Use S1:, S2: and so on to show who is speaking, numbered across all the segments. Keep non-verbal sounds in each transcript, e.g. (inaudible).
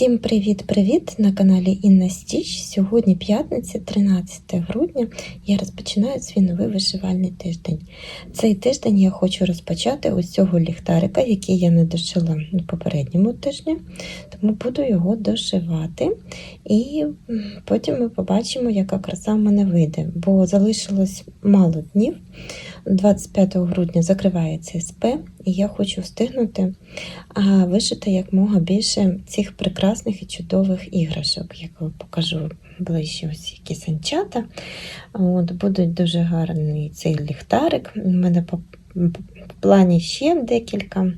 S1: Всім привіт-привіт на каналі Інна Стіч. Сьогодні п'ятниця, 13 грудня. Я розпочинаю свій новий вишивальний тиждень. Цей тиждень я хочу розпочати ось цього ліхтарика, який я не дошила на попередньому тижні, тому буду його дошивати. І потім ми побачимо, яка краса в мене вийде, бо залишилось мало днів. 25 грудня закривається СП, і я хочу встигнути вишити якмога більше цих прекрасних і чудових іграшок, як я покажу ближче ось які санчата. От, Будуть дуже гарний цей ліхтарик. У мене по, плані ще декілька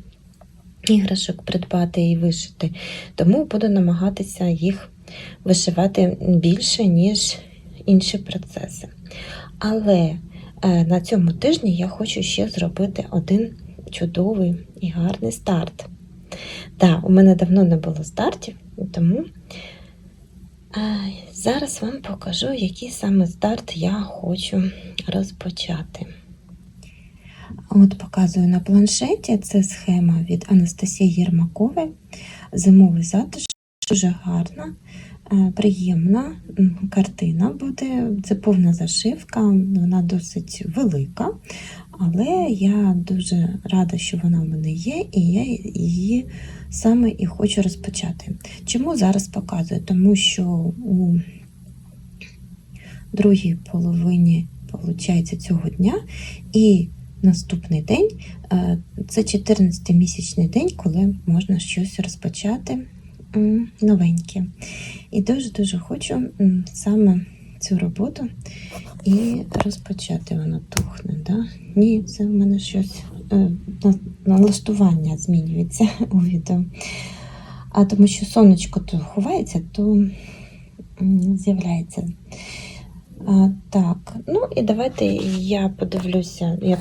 S1: іграшок придбати і вишити, тому буду намагатися їх вишивати більше, ніж інші процеси. Але на цьому тижні я хочу ще зробити один чудовий і гарний старт. Так, у мене давно не було стартів, тому е, зараз вам покажу, який саме старт я хочу розпочати. От показую на планшеті це схема від Анастасії Єрмакової. Зимовий затишок, дуже гарна. Е, приємна картина буде. Це повна зашивка, вона досить велика, але я дуже рада, що вона в мене є, і я її саме і хочу розпочати. Чому зараз показую? Тому що у другій половині виходить, цього дня і наступний день е, це 14-місячний день, коли можна щось розпочати новеньке. І дуже-дуже хочу саме цю роботу і розпочати вона тухне. Да? Ні, це в мене щось е, налаштування змінюється (laughs) у відео. А тому що сонечко то ховається, то з'являється. А, Так, ну і давайте я подивлюся, я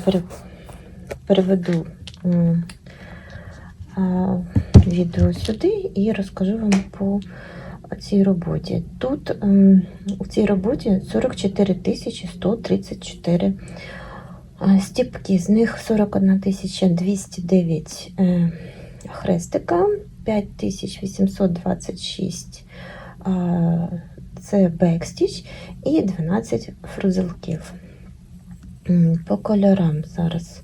S1: переведу відео сюди і розкажу вам по цій роботі. Тут ем, у цій роботі 44 134 стіпки, з них 41 209 е, хрестика, 5826 це бекстіч і 12 фрузелків. По кольорам зараз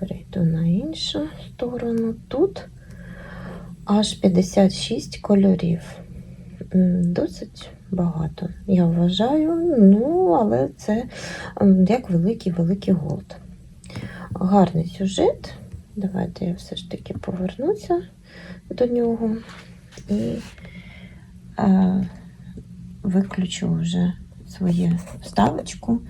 S1: перейду на іншу сторону. Тут аж 56 кольорів. Досить багато, я вважаю, ну, але це як великий-великий голд. Гарний сюжет. Давайте я все ж таки повернуся до нього і е, виключу вже свою вставочку.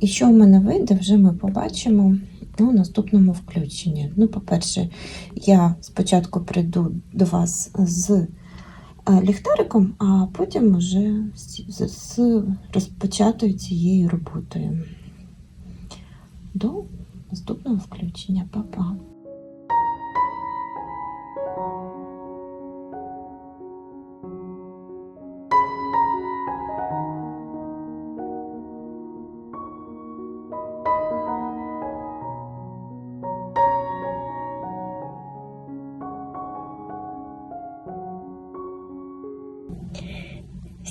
S1: І що в мене вийде, вже ми побачимо у наступному включенні. Ну, по-перше, я спочатку прийду до вас з е, ліхтариком, а потім вже з, з розпочатою цією роботою. До наступного включення. Па-па!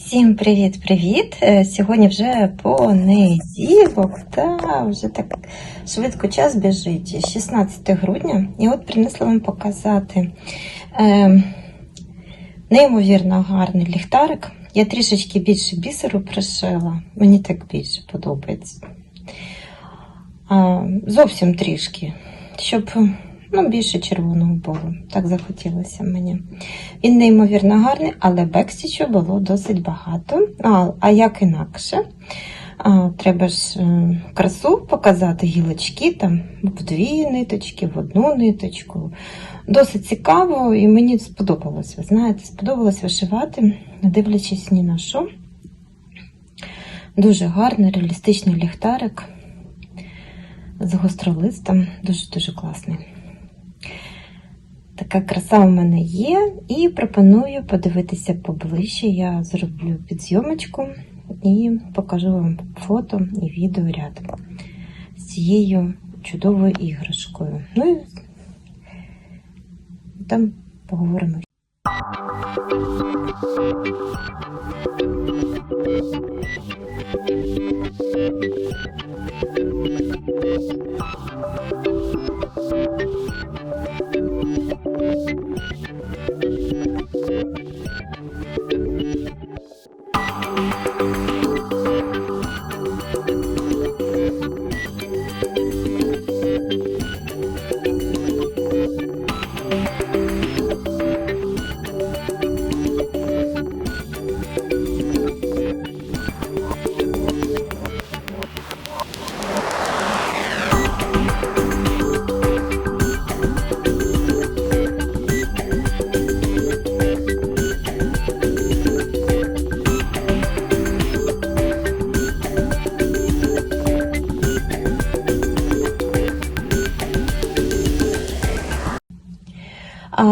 S1: Всім привіт-привіт! Е, сьогодні вже понеділок, та вже так швидко час біжить, 16 грудня. І от принесла вам показати е, неймовірно гарний ліхтарик. Я трішечки більше бісеру пришила, мені так більше подобається. Е, зовсім трішки, щоб Ну, більше червоного було, так захотілося мені. Він неймовірно гарний, але бекстічу було досить багато. А а як інакше? А, Треба ж е, красу показати гілочки там в дві ниточки, в одну ниточку. Досить цікаво, і мені сподобалось, ви знаєте, сподобалось вишивати, не дивлячись ні на що. Дуже гарний, реалістичний ліхтарик з гостролистом, дуже-дуже класний. Така краса у мене є, і пропоную подивитися поближче. Я зроблю підзйомочку і покажу вам фото і відеоряд з цією чудовою іграшкою. Ну і там поговоримо. А,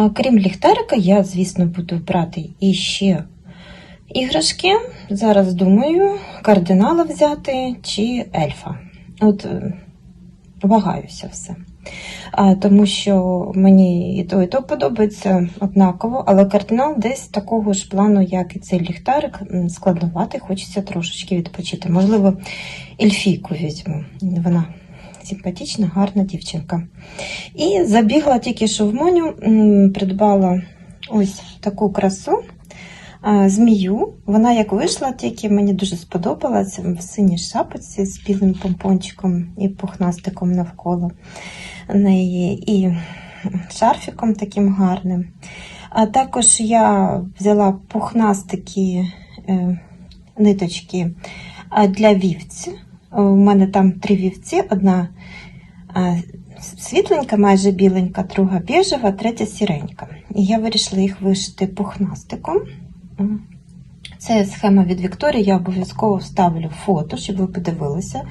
S1: крім ліхтарика, я, звісно, буду брати іще іграшки. Зараз думаю, кардинала взяти чи ельфа. От е, вагаюся все. А, тому що мені і то, і то подобається однаково, але кардинал десь такого ж плану, як і цей ліхтарик, складнувати, хочеться трошечки відпочити. Можливо, ельфійку візьму. Вона симпатична, гарна дівчинка. І забігла тільки що в Моню, придбала ось таку красу. Змію, вона як вийшла, тільки мені дуже сподобалась в синій шапочці з білим помпончиком і пухнастиком навколо неї, і шарфіком таким гарним. А також я взяла пухнастики е, ниточки для вівці. У мене там три вівці, одна світленька, майже біленька, друга біжева, третя сіренька. І я вирішила їх вишити пухнастиком. Це схема від Вікторії, я обов'язково вставлю фото, щоб ви подивилися,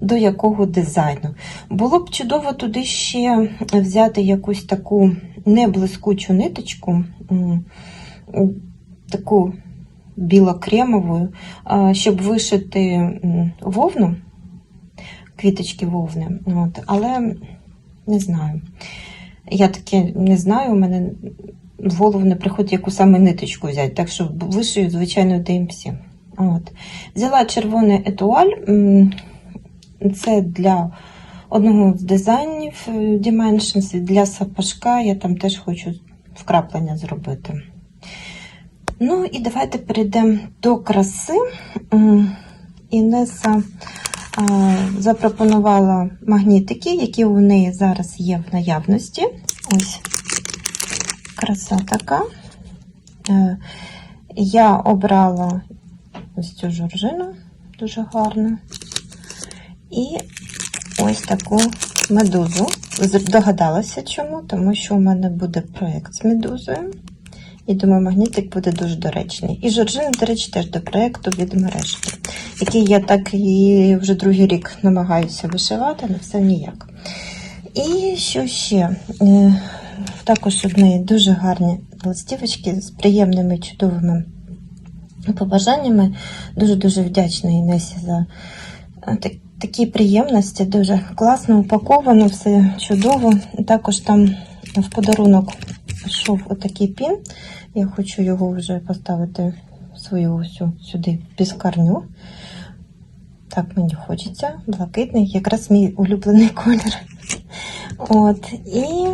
S1: до якого дизайну. Було б чудово туди ще взяти якусь таку неблискучу ниточку, таку біло-кремову, а, щоб вишити вовну, квіточки вовни. От. Але не знаю. Я таки не знаю, у мене в голову не приходить, яку саме ниточку взяти, так що вишию, звичайно, DMC. От. Взяла червоний етуаль. Це для одного з дизайнів е, Dimensions, для сапожка я там теж хочу вкраплення зробити. Ну і давайте перейдемо до краси. Інеса запропонувала магнітики, які у неї зараз є в наявності. Ось краса така. Е, Я обрала ось цю жоржину, дуже гарну. І ось таку медузу. Догадалася чому? Тому що у мене буде проєкт з медузою. І думаю, магнітик буде дуже доречний. І жоржина, до речі, теж до проєкту від мережки, який я так і вже другий рік намагаюся вишивати, але все ніяк. І що ще? Е, Також в неї дуже гарні листівочки з приємними чудовими побажаннями. Дуже-дуже вдячна Інесі за е, так- такі приємності. Дуже класно упаковано, все чудово. Також там в подарунок йшов отакий пін. Я хочу його вже поставити свою ось сюди піскарню. Так мені хочеться. Блакитний, якраз мій улюблений колір. От. І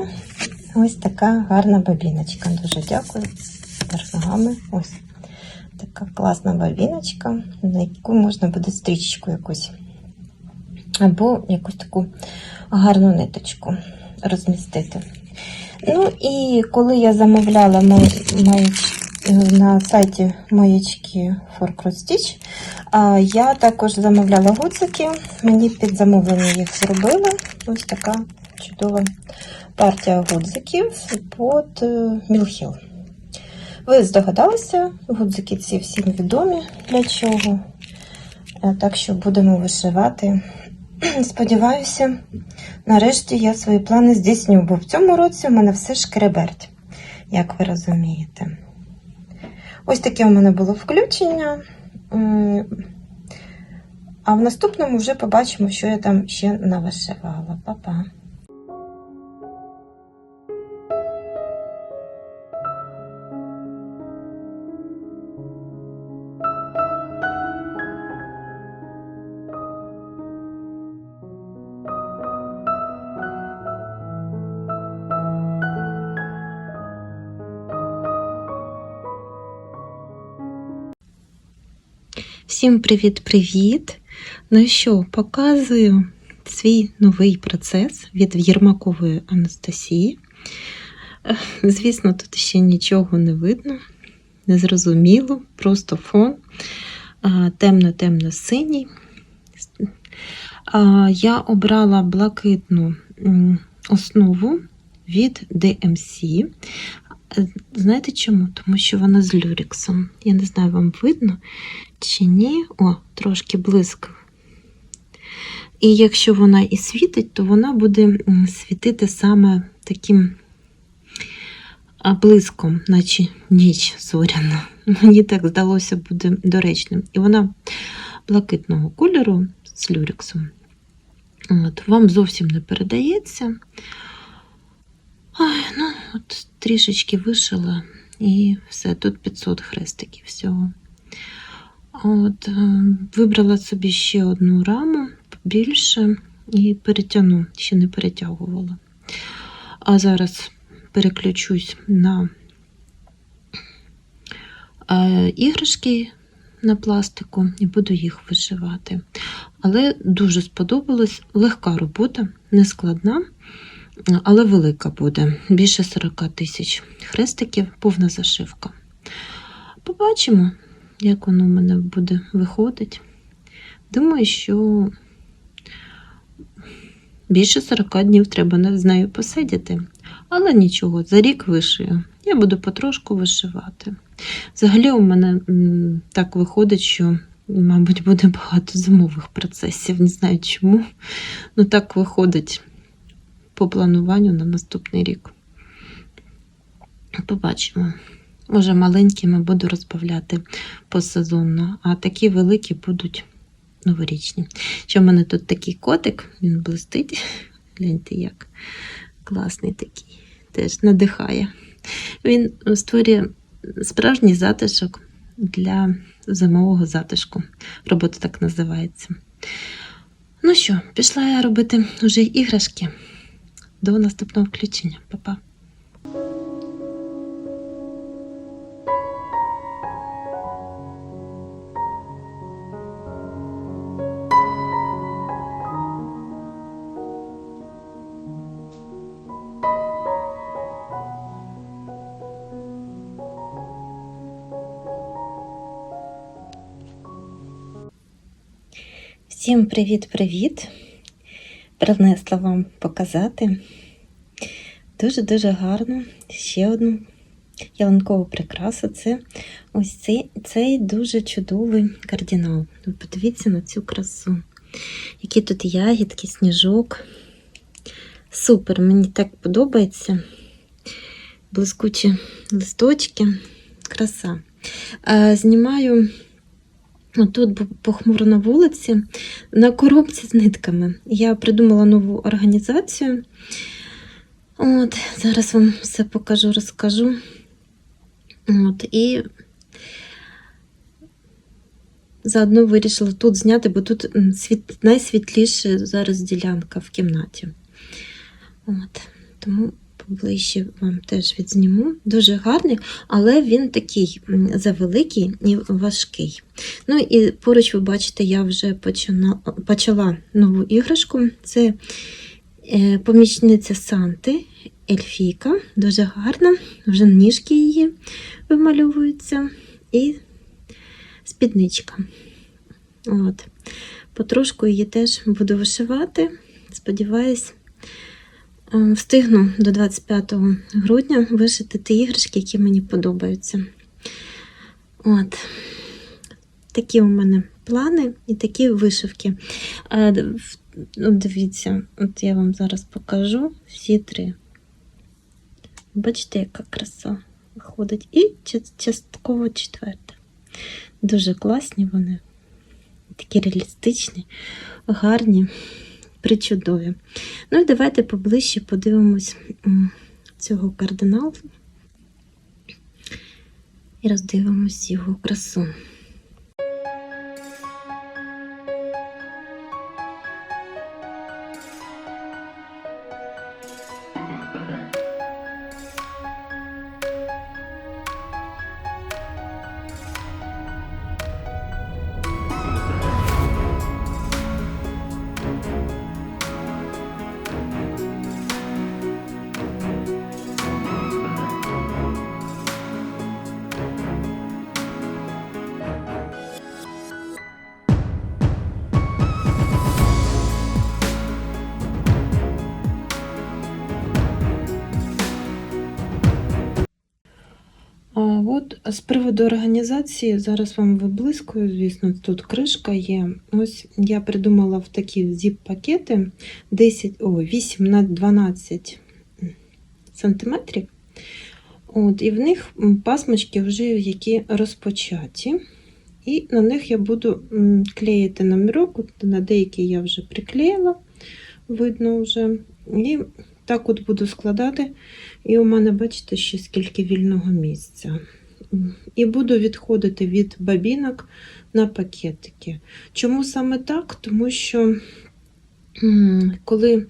S1: ось така гарна бабіночка. Дуже дякую. Вверх ногами. Ось така класна бабіночка, на яку можна буде стрічечку якусь. Або якусь таку гарну ниточку розмістити. Ну і коли я замовляла на сайті маячки for Stitch, я також замовляла гудзики. Мені під замовлення їх зробили. Ось така чудова партія гудзиків під Мілхіл. Ви здогадалися, гудзики ці всім відомі для чого. Е, Так що будемо вишивати. (clears throat) Сподіваюся, нарешті я свої плани здійсню, бо в цьому році у мене все шкреберть, як ви розумієте. Ось таке у мене було включення. А в наступному вже побачимо, що я там ще навишивала. Па-па! Всім привіт-привіт! Ну що, показую свій новий процес від Єрмакової Анастасії. Е, Звісно, тут ще нічого не видно, незрозуміло, просто фон темно-темно-синій. Я обрала блакитну основу від DMC. Знаєте чому? Тому що вона з люрексом. Я не знаю, вам видно чи ні. О, трошки блиск. І якщо вона і світить, то вона буде світити саме таким блиском, наче ніч зоряна. Мені так здалося буде доречним. І вона блакитного кольору з люрексом. От, вам зовсім не передається. Ай, ну, от трішечки вишила і все, тут 500 хрестиків всього. От, е, вибрала собі ще одну раму побільше і перетягну, ще не перетягувала. А зараз переключусь на е, іграшки на пластику і буду їх вишивати. Але дуже сподобалась легка робота, не складна, але велика буде. Більше 40 тисяч хрестиків, повна зашивка. Побачимо, як воно в мене буде виходить. Думаю, що більше 40 днів треба з нею посидіти. Але нічого, за рік вишию. Я буду потрошку вишивати. Взагалі, у мене так виходить, що, мабуть, буде багато зимових процесів. Не знаю чому. Ну так виходить по плануванню на наступний рік. Побачимо. Може, маленькими буду розбавляти посезонно, а такі великі будуть новорічні. Що в мене тут такий котик, він блистить. Гляньте, як класний такий, теж надихає. Він створює справжній затишок для зимового затишку. Робота так називається. Ну що, пішла я робити вже іграшки. До наступного включення. Па-па. Всім привіт-привіт! Принесла вам показати дуже-дуже гарну ще одну ялинкову прикрасу. Це ось цей, цей дуже чудовий кардинал. Подивіться на цю красу. Які тут ягідки, сніжок. Супер, мені так подобається. Блискучі листочки, краса. Знімаю Тут бу- похмуро на вулиці, на коробці з нитками. Я придумала нову організацію. От, зараз вам все покажу, розкажу. От, і заодно вирішила тут зняти, бо тут світ, найсвітліша зараз ділянка в кімнаті. От, тому поближче вам теж відзніму. Дуже гарний, але він такий завеликий і важкий. Ну і поруч ви бачите, я вже почала, почала нову іграшку. Це е, помічниця Санти, Ельфійка, дуже гарна, вже ніжки її вимальовуються, і спідничка. От. Потрошку її теж буду вишивати. Сподіваюсь, встигну до 25 грудня вишити ті іграшки, які мені подобаються. От такі у мене плани і такі вишивки. Е, ну, Дивіться, от я вам зараз покажу всі три. Бачите, яка краса виходить. І частково четверта. Дуже класні вони, такі реалістичні, гарні, причудові. Ну і давайте поближче подивимось цього кардиналу і роздивимось його красу. З приводу організації, зараз вам виблискую, звісно, тут кришка є. Ось я придумала в такі зіп-пакети 10, о, 8 на 12 сантиметрів. От, і в них пасмочки вже які розпочаті. І на них я буду клеїти номерок, на деякі я вже приклеїла, видно вже. І так от буду складати. І у мене, бачите, ще скільки вільного місця. І буду відходити від бабінок на пакетики. Чому саме так? Тому що коли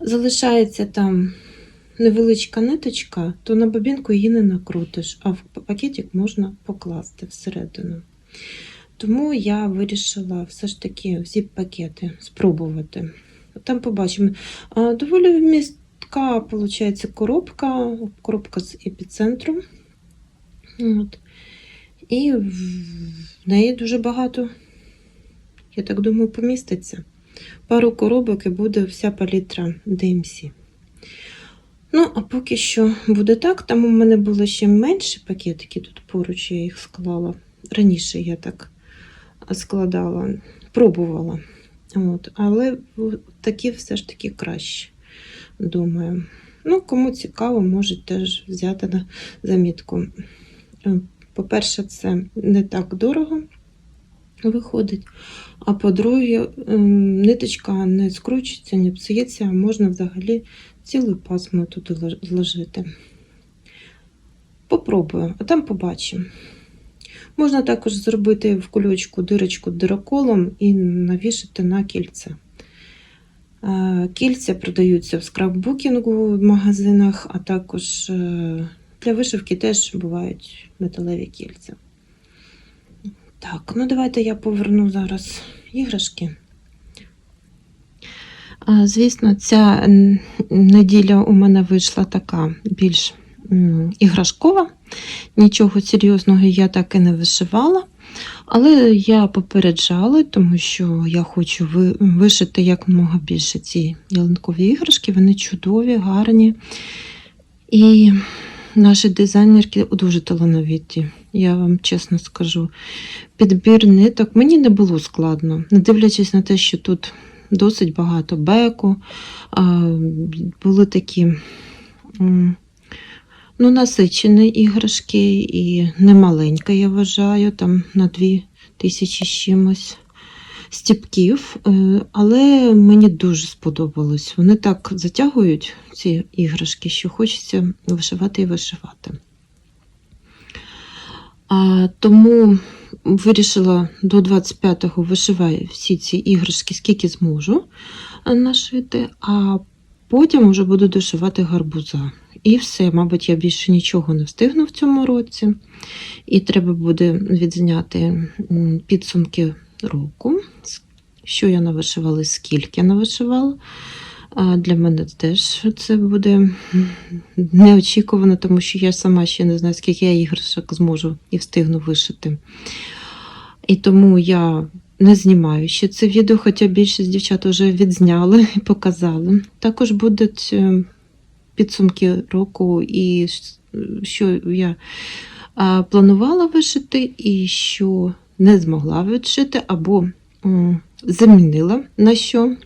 S1: залишається там невеличка ниточка, то на бабінку її не накрутиш, а в пакетик можна покласти всередину. Тому я вирішила все ж таки всі пакети спробувати. Там побачимо. Доволі вмістка, виходить, коробка, коробка з епіцентру. От. І в неї дуже багато, я так думаю, поміститься. Пару коробок і буде вся палітра DMC. Ну, а поки що буде так. Там у мене було ще менші пакетики, тут поруч я їх склала. Раніше я так складала, пробувала. От. Але такі все ж таки краще, думаю. Ну, кому цікаво, можуть теж взяти на замітку. Е, По-перше, це не так дорого виходить. А по-друге, ем, ниточка не скручується, не псується, можна взагалі цілу пасму туди лож- зложити. Попробую, а там побачимо. Можна також зробити в кульочку дирочку дироколом і навішати на кільце. Е, Кільця продаються в скраббукінгу в магазинах, а також е, для вишивки теж бувають металеві кільця. Так, ну давайте я поверну зараз іграшки. Звісно, ця неділя у мене вийшла така більш іграшкова. Нічого серйозного я так і не вишивала. Але я попереджала, тому що я хочу ви- вишити якомога більше ці ялинкові іграшки. Вони чудові, гарні. І наші дизайнерки дуже талановиті, я вам чесно скажу. Підбір ниток мені не було складно, не дивлячись на те, що тут досить багато беку. Були такі ну, насичені іграшки і немаленька, я вважаю, там на дві тисячі з чимось стіпків, е, але мені дуже сподобалось. Вони так затягують ці іграшки, що хочеться вишивати і вишивати. А, тому вирішила до 25-го вишиваю всі ці іграшки, скільки зможу е, нашити, а потім вже буду дошивати гарбуза. І все, мабуть, я більше нічого не встигну в цьому році. І треба буде відзняти підсумки року, що я навишивала, скільки я навишивала. Для мене теж це буде неочікувано, тому що я сама ще не знаю, скільки я іграшок зможу і встигну вишити. І тому я не знімаю ще це відео, хоча більшість дівчат вже відзняли і показали. Також будуть е, підсумки року і що я планувала вишити, і що не змогла відшити, або м, замінила на що.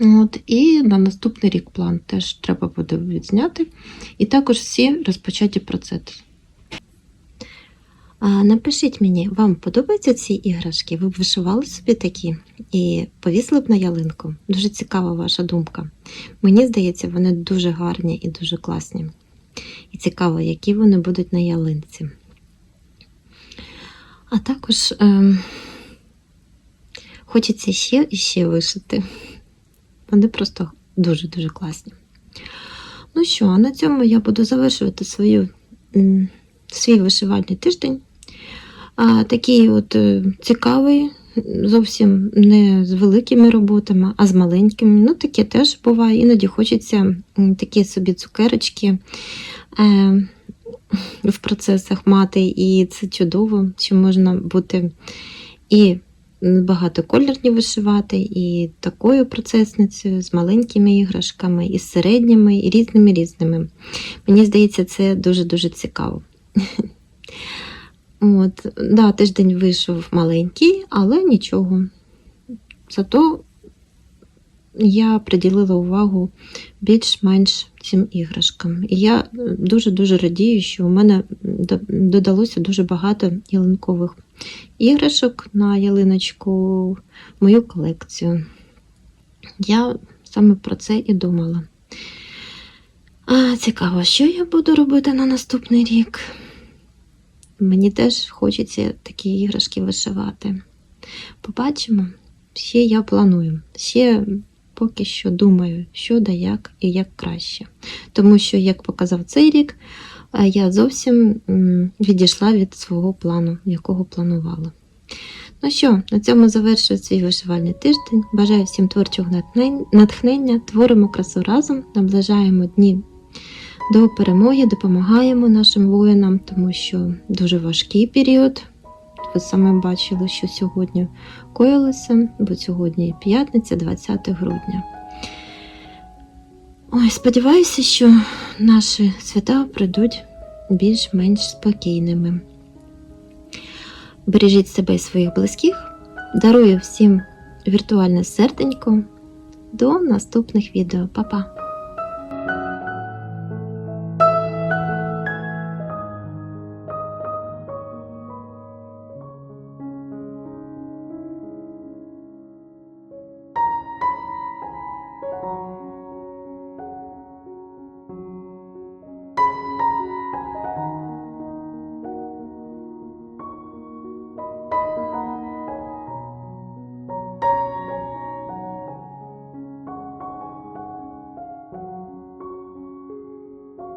S1: От, і на наступний рік план теж треба буде відзняти. І також всі розпочаті процеси. Напишіть мені, вам подобаються ці іграшки? Ви б вишивали собі такі і повісили б на ялинку? Дуже цікава ваша думка. Мені здається, вони дуже гарні і дуже класні. І цікаво, які вони будуть на ялинці. А також ем, хочеться ще і ще вишити. Вони просто дуже-дуже класні. Ну що, а на цьому я буду завершувати свою, свій вишивальний тиждень. А, такий от е, цікавий, зовсім не з великими роботами, а з маленькими. Ну, таке теж буває. Іноді хочеться такі собі цукерочки е, в процесах мати, і це чудово, що можна бути і багатокольорні вишивати, і такою процесницею, з маленькими іграшками, і з середніми, і різними різними. Мені здається, це дуже-дуже цікаво. (laughs) От, да, тиждень вийшов маленький, але нічого. Зато я приділила увагу більш-менш цим іграшкам. І я дуже-дуже радію, що у мене додалося дуже багато ялинкових іграшок на ялиночку мою колекцію. Я саме про це і думала. А, цікаво, що я буду робити на наступний рік. Мені теж хочеться такі іграшки вишивати. Побачимо. Ще я планую. Ще поки що думаю, що да як і як краще. Тому що, як показав цей рік, е, я зовсім відійшла від свого плану, якого планувала. Ну що, на цьому завершую свій вишивальний тиждень. Бажаю всім творчого натхнення, творимо красу разом, наближаємо дні до перемоги, допомагаємо нашим воїнам, тому що дуже важкий період. Ви саме бачили, що сьогодні коїлося, бо сьогодні п'ятниця, 20 грудня. Ой, сподіваюся, що наші свята прийдуть більш-менш спокійними. Бережіть себе і своїх близьких. Дарую всім віртуальне серденько. До наступних відео. Па-па!